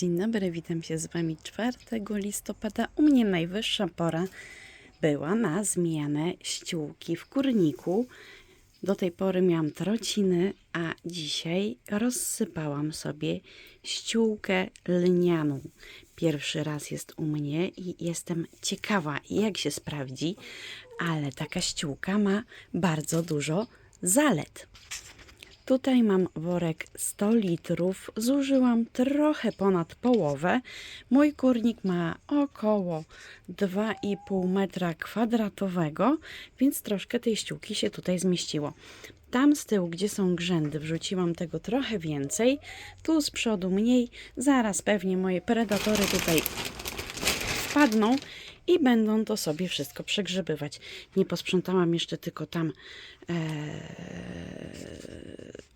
Dzień dobry, witam się z Wami 4 listopada. U mnie najwyższa pora była na zmianę ściółki w kurniku. Do tej pory miałam trociny, a dzisiaj rozsypałam sobie ściółkę lnianą. Pierwszy raz jest u mnie i jestem ciekawa, jak się sprawdzi, ale taka ściółka ma bardzo dużo zalet. Tutaj mam worek 100 litrów. Zużyłam trochę ponad połowę. Mój kurnik ma około 2,5 metra kwadratowego, więc troszkę tej ściółki się tutaj zmieściło. Tam z tyłu, gdzie są grzędy, wrzuciłam tego trochę więcej. Tu z przodu mniej. Zaraz pewnie moje predatory tutaj wpadną i będą to sobie wszystko przegrzebywać. Nie posprzątałam jeszcze tylko tam. Eee,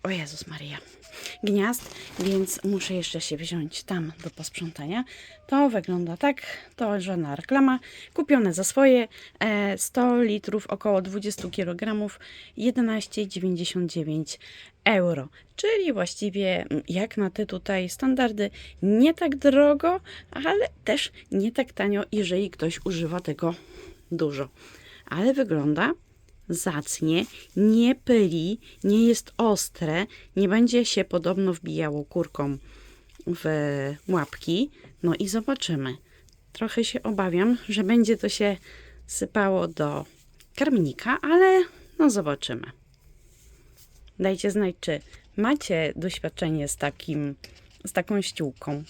o Jezus Maria. Gniazd, więc muszę jeszcze się wziąć tam do posprzątania. To wygląda tak, to żadna reklama. Kupione za swoje e, 100 litrów, około 20 kg, 11,99 euro. Czyli właściwie mm, jak na te tutaj standardy nie tak drogo, ale też nie tak tanio, jeżeli ktoś używa tego dużo. Ale wygląda zacnie, nie pyli, nie jest ostre, nie będzie się podobno wbijało kurką w łapki. No i zobaczymy. Trochę się obawiam, że będzie to się sypało do karmnika, ale no zobaczymy. Dajcie znać, czy macie doświadczenie z takim, z taką ściółką.